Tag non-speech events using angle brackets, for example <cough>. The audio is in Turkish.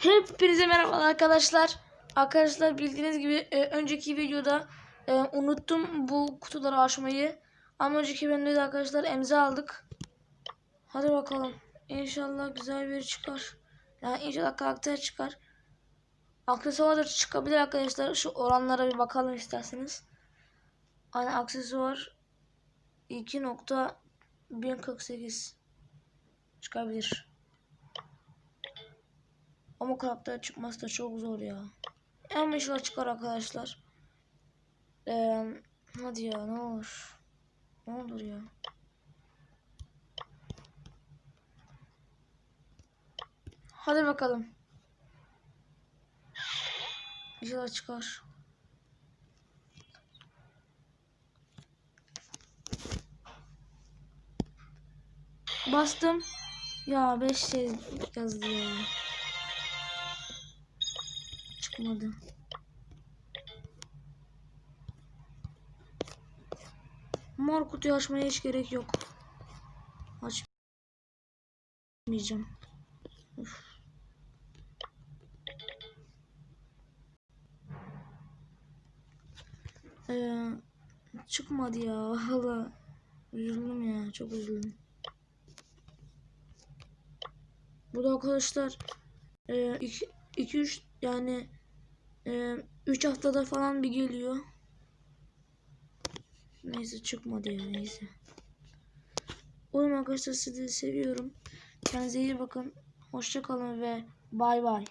Hepinize merhaba arkadaşlar. Arkadaşlar bildiğiniz gibi e, önceki videoda e, unuttum bu kutuları açmayı. Ama önceki videoda da arkadaşlar emza aldık. Hadi bakalım. İnşallah güzel bir çıkar. Yani inşallah karakter çıkar. Aksesuar çıkabilir arkadaşlar. Şu oranlara bir bakalım isterseniz. Hani aksesuar 2.1048 çıkabilir. Ama karakter çıkması da çok zor ya. En inşallah çıkar arkadaşlar. Ee, hadi ya ne olur. Ne olur ya. Hadi bakalım. İnşallah çıkar. Bastım. Ya 5 şey yazdı ya. Çıkmadı. Mor kutuyu açmaya hiç gerek yok. Açmayacağım. Üf. Ee, çıkmadı ya. <laughs> Valla. Üzüldüm ya. Çok üzüldüm. Bu da arkadaşlar 2-3 yani 3 haftada falan bir geliyor. Neyse çıkmadı ya neyse. Oğlum arkadaşlar sizi seviyorum. Kendinize iyi bakın. Hoşça kalın ve bay bay.